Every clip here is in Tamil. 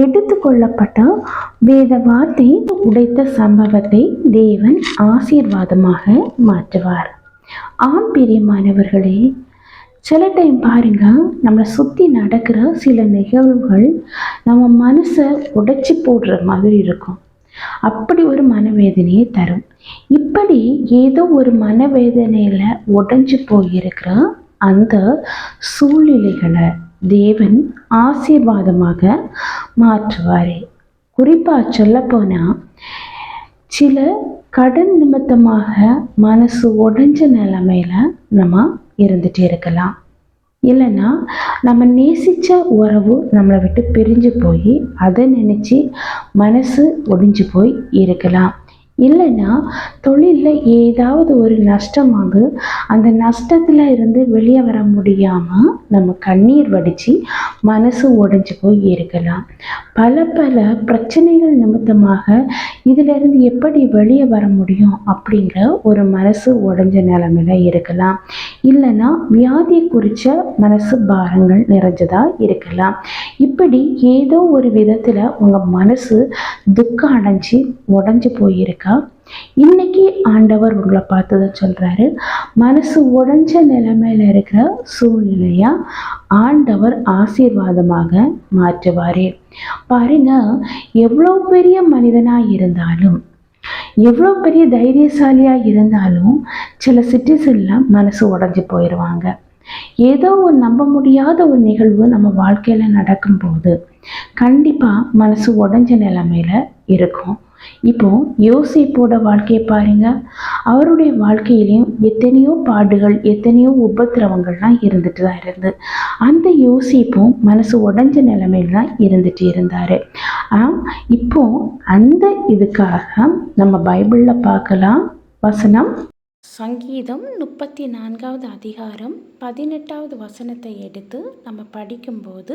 எடுத்துக்கொள்ளப்பட்ட வேத வார்த்தை உடைத்த சம்பவத்தை தேவன் ஆசீர்வாதமாக மாற்றுவார். ஆம் பிரியமானவர்களே சில டைம் பாருங்க நம்மளை சுற்றி நடக்கிற சில நிகழ்வுகள் நம்ம மனசை உடைச்சி போடுற மாதிரி இருக்கும். அப்படி ஒரு மனவேதனையை தரும். இப்படி ஏதோ ஒரு மனவேதனையில் உடைஞ்சு போயிருக்கிற அந்த சூழ்நிலைகளை தேவன் ஆசீர்வாதமாக மாற்றுவார். குறிப்பாக சொல்லப்போனால் சில கடன் நிமித்தமாக மனசு உடைஞ்ச நிலமையில் நம்ம இருந்துகிட்டு இருக்கலாம். இல்லைன்னா நம்ம நேசித்த உறவு நம்மளை விட்டு பிரிஞ்சு போய் அதை நினச்சி மனசு ஒடிஞ்சு போய் இருக்கலாம். இல்லைன்னா தொழிலில் ஏதாவது ஒரு நஷ்டமாக அந்த நஷ்டத்தில் இருந்து வெளியே வர முடியாமல் நம்ம கண்ணீர் வடித்து மனசு உடஞ்சி போய் இருக்கலாம். பல பல பிரச்சனைகள் நிமித்தமாக இதிலிருந்து எப்படி வெளியே வர முடியும் அப்படிங்கிற ஒரு மனசு உடஞ்ச நிலமையில இருக்கலாம். இல்லைன்னா வியாதியை குறித்த மனசு பாரங்கள் நிறைஞ்சதாக இருக்கலாம். இப்படி ஏதோ ஒரு விதத்தில் உங்கள் மனசு துக்கம் அடைஞ்சு உடஞ்சி போயிருக்கு. இன்னைக்கு ஆண்டவர் உங்களை பார்த்து தான் சொல்கிறாரு மனசு உடஞ்ச நிலைமையில இருக்கிற சூழ்நிலையா ஆண்டவர் ஆசீர்வாதமாக மாற்றுவார். பாருங்க எவ்வளோ பெரிய மனிதனாக இருந்தாலும் எவ்வளோ பெரிய தைரியசாலியாக இருந்தாலும் சில சிட்டிஸில் மனசு உடஞ்சி போயிடுவாங்க ஏதோ ஒரு நம்ப முடியாத ஒரு நிகழ்வு நம்ம வாழ்க்கையில் நடக்கும்போது கண்டிப்பாக மனசு உடஞ்ச நிலைமையில இருக்கும். இப்போ யோசிப்போட வாழ்க்கையை பாருங்க. அவருடைய வாழ்க்கையிலையும் எத்தனையோ பாடுகள் எத்தனையோ உபத்திரவங்கள்லாம் இருந்துட்டு தான் இருந்து. அந்த யோசிப்பும் மனசு உடஞ்ச நிலைமையில தான் இருந்துட்டு இருந்தார். இப்போ அந்த இதுக்காக நம்ம பைபிளில் பார்க்கலாம். வசனம். சங்கீதம் முப்பத்தி நான்காவது அதிகாரம் பதினெட்டாவது வசனத்தை எடுத்து நம்ம படிக்கும்போது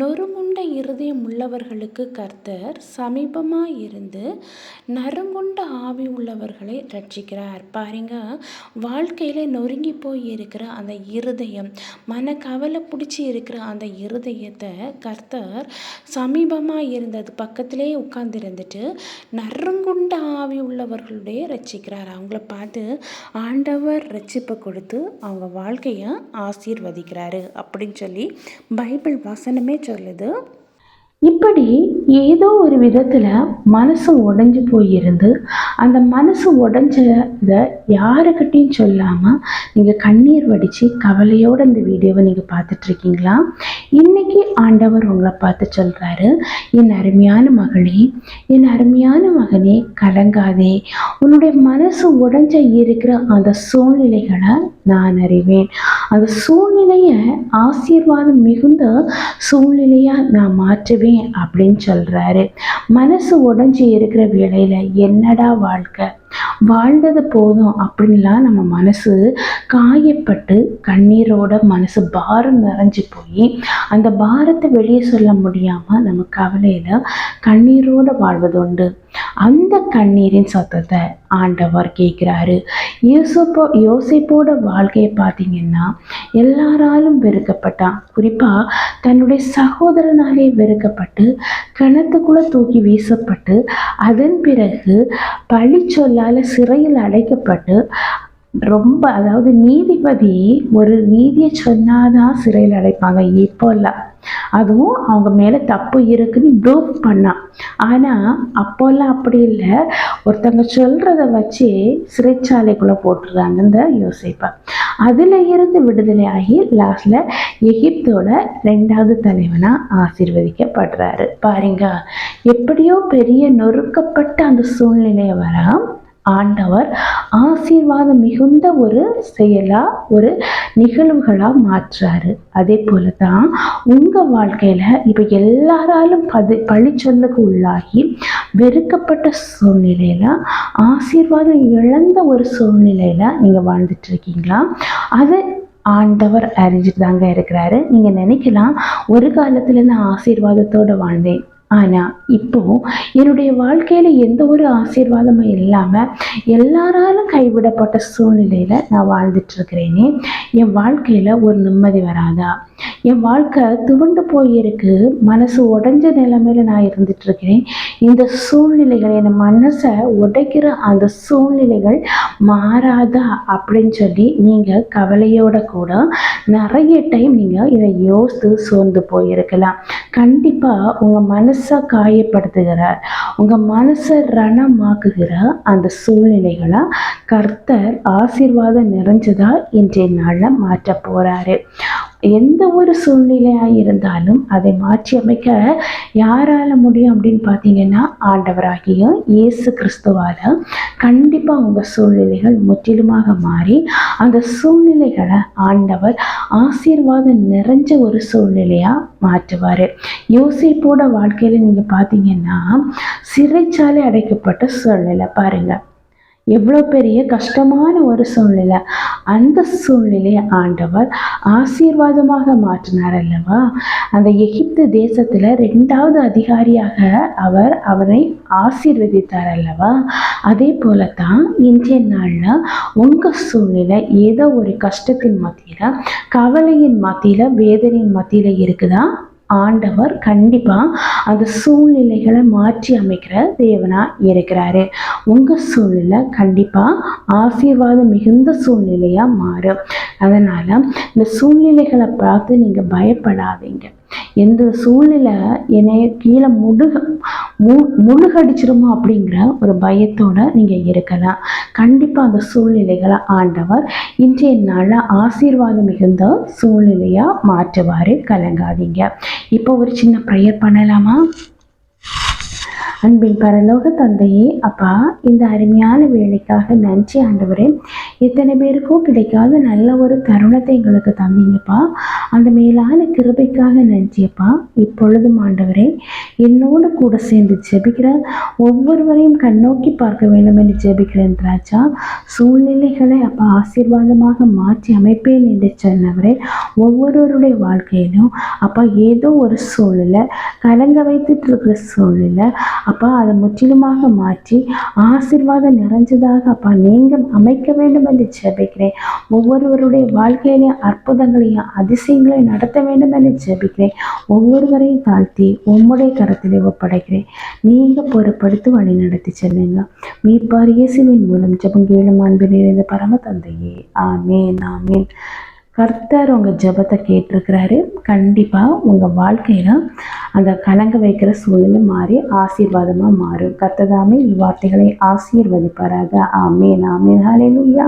நொறுங்குண்ட இருதயம் உள்ளவர்களுக்கு கர்த்தர் சமீபமாக இருந்து நறுங்குண்ட ஆவி உள்ளவர்களை ரட்சிக்கிறார். பாருங்க வாழ்க்கையில் நொறுங்கி போய் இருக்கிற அந்த இருதயம் மன கவலை பிடிச்சி இருக்கிற அந்த இருதயத்தை கர்த்தர் சமீபமாக இருந்தது பக்கத்திலே உட்கார்ந்துருந்துட்டு நறுங்குண்ட ஆவி உள்ளவர்களுடைய ரட்சிக்கிறார். அவங்கள பார்த்து ஆண்டவர் ரட்சிப்பை கொடுத்து அவங்க வாழ்க்கையை ஆசீர்வதிக்கிறாரு அப்படின்னு சொல்லி பைபிள் வசனமே சொல்லுது. இப்படி ஏதோ ஒரு விதத்தில் மனசு உடைஞ்சு போயிருந்து அந்த மனசு உடைஞ்சதை யாருக்கிட்டையும் சொல்லாமல் நீங்கள் கண்ணீர் வடித்து கவலையோடு இந்த வீடியோவை நீங்கள் பார்த்துட்ருக்கீங்களா இன்னைக்கு ஆண்டவர் உங்களை பார்த்து சொல்கிறாரு என் அருமையான மகளே என் அருமையான மகனே கலங்காதே. உன்னுடைய மனசு உடஞ்ச இருக்கிற அந்த சூழ்நிலைகளை நான் அறிவேன். அந்த சூழ்நிலையை ஆசீர்வாதம் மிகுந்த சூழ்நிலையாக நான் மாற்றுவேன் அப்படின்னு சொல்கிறாரு மனசு உடஞ்சி இருக்கிற வேலையில் என்னடா வாழ்க்கை? வாழ்ந்தது போதும் அப்படின்லாம் நம்ம மனசு காயப்பட்டு கண்ணீரோட மனசு பாரம் நிறைஞ்சு போய் அந்த பாரத்தை வெளியே சொல்ல முடியாமல் நம்ம கவலையில் கண்ணீரோடு வாழ்வதுண்டு. அந்த கண்ணீரின் சத்தத்தை ஆண்டவர் கேட்குறாரு. யூசப்போ யோசிப்போட வாழ்க்கையை பார்த்தீங்கன்னா எல்லாராலும் வெறுக்கப்பட்டான். குறிப்பாக தன்னுடைய சகோதரனாலே வெறுக்கப்பட்டு கிணத்துக்குள்ளே தூக்கி வீசப்பட்டு அதன் பிறகு பழி சொல்லால் சிறையில் அடைக்கப்பட்டு ரொம்ப அதாவது நீதிபதி ஒரு நீதியை சொன்னாதான் சிறையில் அடைப்பாங்க. இப்போல்லாம் அதுவும் அவங்க மேலே தப்பு இருக்குன்னு ப்ரூவ் பண்ணான் ஆனால் அப்போல்லாம் அப்படி இல்லை. ஒருத்தங்க சொல்கிறத வச்சு சிறைச்சாலைக்குள்ளே போட்டுடுறாங்க இந்த யோசிப்பா அதில் இருந்து விடுதலை ஆகி லாஸ்டில் எகிப்தோட ரெண்டாவது தலைவனாக ஆசீர்வதிக்கப்படுறாரு. பாருங்க எப்படியோ பெரிய நொறுக்கப்பட்ட அந்த சூழ்நிலையை வர ஆண்டவர் ஆசீர்வாதம் மிகுந்த ஒரு செயலாக ஒரு நிகழ்வுகளாக மாற்றுறாரு. அதே போல தான் உங்கள் வாழ்க்கையில் இப்போ எல்லாராலும் பதி பழி சொல்லுக்கு உள்ளாகி வெறுக்கப்பட்ட சூழ்நிலையில் ஆசீர்வாதம் இழந்த ஒரு சூழ்நிலையில் நீங்கள் வாழ்ந்துட்டு இருக்கீங்களா அது ஆண்டவர் அறிஞ்சிட்டு தாங்க இருக்கிறாரு. நீங்கள் நினைக்கலாம் ஒரு காலத்தில் நான் ஆசீர்வாதத்தோடு வாழ்ந்தேன். ஆனால் இப்போ என்னுடைய வாழ்க்கையில் எந்த ஒரு ஆசீர்வாதமும் இல்லாமல் எல்லாராலும் கைவிடப்பட்ட சூழ்நிலையில் நான் வாழ்ந்துட்டு இருக்கிறேனே என் வாழ்க்கையில் ஒரு நிம்மதி வராதா? என் வாழ்க்கை துவண்டு போயிருக்கு. மனசு உடைஞ்ச நிலைமையில நான் இருந்துட்டுருக்கிறேன். இந்த சூழ்நிலைகள் என் மனசை உடைக்கிற அந்த சூழ்நிலைகள் மாறாதா அப்படின்னு சொல்லி நீங்கள் கவலையோட கூட நிறைய டைம் நீங்கள் இதை யோசித்து சோர்ந்து போயிருக்கலாம். கண்டிப்பாக உங்கள் மனசு காயப்படுத்துகிற உங்கள் மனசை ரணமாக்குகிற அந்த சூழ்நிலைகளை கர்த்தர் ஆசீர்வாதம் நிறைஞ்சதா இன்றைய நாளில் மாற்ற போகிறாரு எந்த ஒரு சூழ்நிலையாக இருந்தாலும் அதை மாற்றி அமைக்க யாரால முடியும் அப்படின்னு பார்த்தீங்கன்னா ஆண்டவராகிய இயேசு கிறிஸ்துவால் கண்டிப்பாக உங்கள் சூழ்நிலைகள் முற்றிலுமாக மாறி அந்த சூழ்நிலைகளை ஆண்டவர் ஆசீர்வாதம் நிறைஞ்ச ஒரு சூழ்நிலையாக மாற்றுவார். யோசிப்போட வாழ்க்கையில் நீங்கள் பார்த்தீங்கன்னா சிறைச்சாலை அடைக்கப்பட்ட சூழ்நிலை பாருங்கள் எவ்வளோ பெரிய கஷ்டமான ஒரு சூழ்நிலை. அந்த சூழ்நிலையை ஆண்டவர் ஆசீர்வாதமாக மாற்றினார் அல்லவா? அந்த எகிப்து தேசத்தில் ரெண்டாவது அதிகாரியாக அவர் அவரை ஆசீர்வதித்தார் அல்லவா? அதே போல தான் இன்றைய நாளில் உங்கள் சூழ்நிலை ஏதோ ஒரு கஷ்டத்தின் மத்தியில் கவலையின் மத்தியில் வேதனையின் மத்தியில் இருக்குதா? ஆண்டவர் கண்டிப்பாக அந்த சூழ்நிலைகளை மாற்றி அமைக்கிற தேவனாக இருக்கிறாரு. உங்கள் சூழ்நிலை கண்டிப்பாக ஆசீர்வாதம் மிகுந்த சூழ்நிலையாக மாறும். அதனால் இந்த சூழ்நிலைகளை பார்த்து நீங்கள் பயப்படாதீங்க. எந்த சூழ்நிலை என்னை கீழே முடுக மு முழுகடிச்சிருமோ அப்படிங்கிற ஒரு பயத்தோடு நீங்கள் இருக்கலாம். கண்டிப்பாக அந்த சூழ்நிலைகளை ஆண்டவர் இன்றைய நாளில் ஆசீர்வாதம் மிகுந்த சூழ்நிலையாக மாற்றுவார். கலங்காதீங்க. இப்போ ஒரு சின்ன ப்ரேயர் பண்ணலாமா? அன்பின் பரலோக தந்தையே அப்பா இந்த அருமையான வேலைக்காக நன்றி ஆண்டவரே. எத்தனை பேருக்கும் கிடைக்காத நல்ல ஒரு தருணத்தை எங்களுக்கு தந்தீங்கப்பா. அந்த மேலான கிருபைக்காக நன்றியப்பா. இப்பொழுதும் ஆண்டவரே என்னோடு கூட சேர்ந்து ஜெபிக்கிற ஒவ்வொருவரையும் கண்ணோக்கி பார்க்க வேண்டும் என்று ஜெபிக்கிறேன் ராஜா. சூழ்நிலைகளை அப்பா ஆசீர்வாதமாக மாற்றி அமைப்பேன் என்று சொன்னவரே ஒவ்வொருவருடைய வாழ்க்கையிலும் அப்பா ஏதோ ஒரு சூழ்நிலை கலங்க வைத்துட்டு இருக்கிற சூழ்நிலை அப்பா அதை முற்றிலுமாக மாற்றி ஆசீர்வாதம் நிறைஞ்சதாக அப்பா நீங்கள் அமைக்க வேண்டும் என்று ஜெபிக்கிறேன். ஒவ்வொருவருடைய வாழ்க்கையிலையும் அற்புதங்களையும் அதிசயங்களையும் நடத்த வேண்டும் என்று ஜெபிக்கிறேன். ஒவ்வொருவரையும் தாழ்த்தி உம்முடைய கரத்தில் ஒப்படைக்கிறேன். நீங்கள் பொறுப்படுத்தி வழி நடத்தி செல்லுங்க. மீட்பார் இயேசுவின் மூலம் ஜெபம் கேளும் அன்பு நிறைந்த பரம தந்தையே. ஆமேன் ஆமேன். கர்த்தர் உங்கள் ஜெபத்தை கேட்டிருக்கிறாரு. கண்டிப்பாக உங்கள் வாழ்க்கையில் அந்த கலங்க வைக்கிற சூழ்நிலை மாறி ஆசீர்வாதமாக மாறும். கர்த்ததாமே இவ்வார்த்தைகளை ஆசீர்வதிப்பாராக. ஆமேன் ஆமேன். லூயா